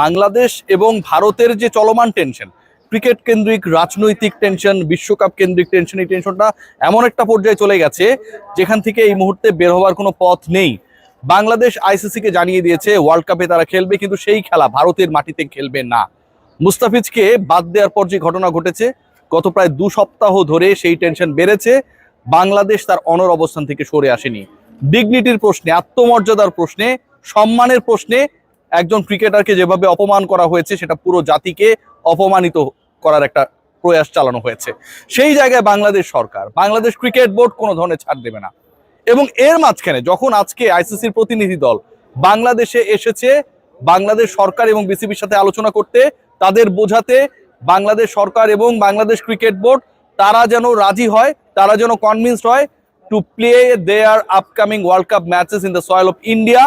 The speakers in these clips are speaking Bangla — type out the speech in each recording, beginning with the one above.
বাংলাদেশ এবং ভারতের যে চলমান টেনশন ক্রিকেট কেন্দ্রিক, রাজনৈতিক টেনশন বিশ্বকাপ কেন্দ্রিক টেনশন এই টেনশনটা এমন একটা পর্যায়ে চলে গেছে, যেখান থেকে এই মুহূর্তে বের হওয়ার কোনো পথ নেই। বাংলাদেশ আইসিসি কে জানিয়ে দিয়েছে ওয়ার্ল্ড কাপে তারা খেলবে, কিন্তু সেই খেলা ভারতের মাটিতে খেলবে না। মুস্তাফিজকে বাদ দেওয়ার পর যে ঘটনা ঘটেছে, গত প্রায় দু সপ্তাহ ধরে সেই টেনশন বেড়েছে, বাংলাদেশ তার অনর অবস্থান থেকে সরে আসেনি। ডিগনিটির প্রশ্নে, আত্মমর্যাদার প্রশ্নে, সম্মানের প্রশ্নে একজন ক্রিকেটারকে যেভাবে অপমান করা হয়েছে, সেটা পুরো জাতিকে অপমানিত করার একটা প্রয়াস চালানো হয়েছে। সেই জায়গায় বাংলাদেশ সরকার, বাংলাদেশ ক্রিকেট বোর্ড কোনো ধরনের ছাড় দেবে না। এবং এর মাঝখানে যখন আজকে আইসিসির প্রতিনিধি দল বাংলাদেশে এসেছে, বাংলাদেশ সরকার এবং বিসিবির সাথে আলোচনা করতে, তাদের বোঝাতে বাংলাদেশ সরকার এবং বাংলাদেশ ক্রিকেট বোর্ড তারা যেন রাজি হয়, তারা যেন কনভিন্সড হয় to play their upcoming world cup matches in the soil of India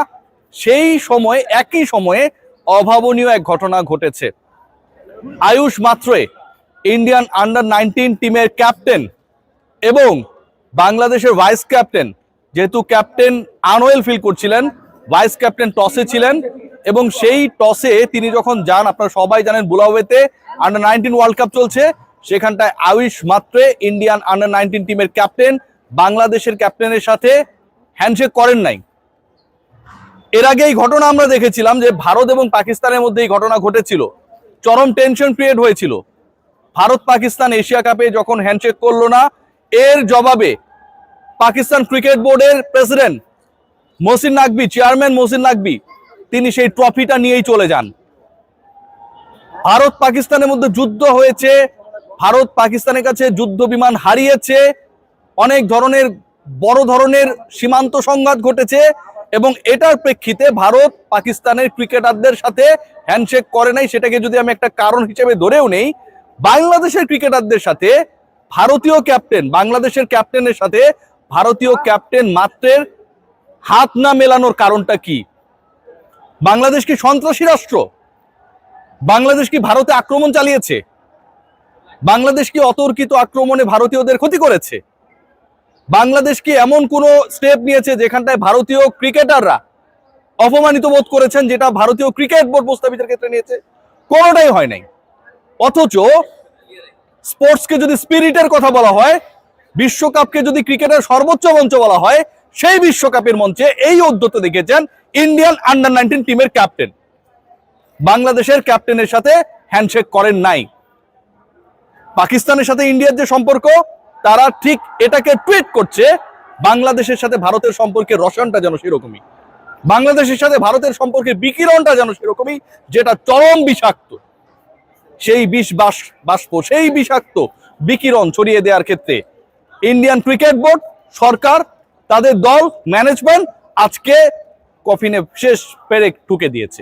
সেই সময়ে, একই সময়ে অভাবনীয় এক ঘটনা ঘটেছে। Ayush Mhatre Indian under nineteen টিমের ক্যাপ্টেন এবং বাংলাদেশের ভাইস ক্যাপ্টেন, যেহেতু ক্যাপ্টেন আনোয়েল ফিল করছিলেন, ভাইস ক্যাপ্টেন টসে ছিলেন এবং সেই টসে তিনি যখন যান, আপনারা সবাই জানেন বুলাওয়েতে আন্ডার নাইনটিন ওয়ার্ল্ড কাপ চলছে, সেখানটায় Ayush Mhatre Indian under nineteen টিমের ক্যাপ্টেন, বাংলাদেশের ক্যাপ্টেনের সাথে হ্যান্ডশেক করেন নাই। এর আগে এই ঘটনা আমরা দেখেছিলাম যে ভারত এবং পাকিস্তানের মধ্যে এই ঘটনা ঘটেছিল। চরম টেনশন ক্রিয়েট হয়েছিল। ভারত পাকিস্তান এশিয়া কাপে যখন হ্যান্ডশেক করল না, এর জবাবে পাকিস্তান ক্রিকেট বোর্ডের প্রেসিডেন্ট মহসিন নাকবি চেয়ারম্যান মহসিন নাকবি তিনি সেই ট্রফিটা নিয়েই চলে যান। ভারত পাকিস্তানের মধ্যে যুদ্ধ হয়েছে, ভারত পাকিস্তানের কাছে যুদ্ধ বিমান হারিয়েছে, অনেক ধরনের বড় ধরনের সীমান্ত সংঘাত ঘটেছে এবং এটার প্রেক্ষিতে ভারত পাকিস্তানের ক্রিকেটারদের সাথে হ্যান্ডশেক করে নাই। সেটাকে যদি আমি একটা কারণ হিসেবে ধরেও নেই, বাংলাদেশের ক্রিকেটারদের সাথে ভারতীয় ক্যাপ্টেন বাংলাদেশের ক্যাপ্টেনের সাথে ভারতীয় ক্যাপ্টেন মাত্রের হাত না মেলানোর কারণটা কি? বাংলাদেশ কি সন্ত্রাসী রাষ্ট্র? বাংলাদেশ কি ভারতে আক্রমণ চালিয়েছে? বাংলাদেশ কি অতর্কিত আক্রমণে ভারতীয়দের ক্ষতি করেছে? বাংলাদেশ কি এমন কোন স্টেপ নিয়েছে যেখানটায় ভারতীয় ক্রিকেটাররা অপমানিত বোধ করেছেন, যেটা ভারতীয় ক্রিকেট বোর্ড মুস্তাফিজের ক্ষেত্রে নিয়েছে? কোনোটাই হয় নাই। অথচ স্পোর্টসকে যদি স্পিরিটের কথা বলা হয়, বিশ্বকাপকে যদি ক্রিকেটের সর্বোচ্চ মঞ্চ বলা হয়, সেই বিশ্বকাপের মঞ্চে এই উদ্যত দেখেছেন ইন্ডিয়ান আন্ডার নাইনটিন টিমের ক্যাপ্টেন বাংলাদেশের ক্যাপ্টেনের সাথে হ্যান্ডশেক করেন নাই। পাকিস্তানের সাথে ইন্ডিয়ার যে সম্পর্ক তারা ঠিক এটাকে টুইট করছে, বাংলাদেশের সাথে ভারতের সম্পর্কের রসায়নটা যেন সেরকমই। বাংলাদেশের সাথে ভারতের সম্পর্কে বিকিরণটা যেন সেরকমই, যেটা চরম বিষাক্ত। সেই বিষ বাস, বাষ্প, সেই বিষাক্ত বিকিরণ ছড়িয়ে দেওয়ার ক্ষেত্রে ইন্ডিয়ান ক্রিকেট বোর্ড সরকার, তাদের দল ম্যানেজমেন্ট আজকে কফিনে শেষ পেরেক ঠুকে দিয়েছে।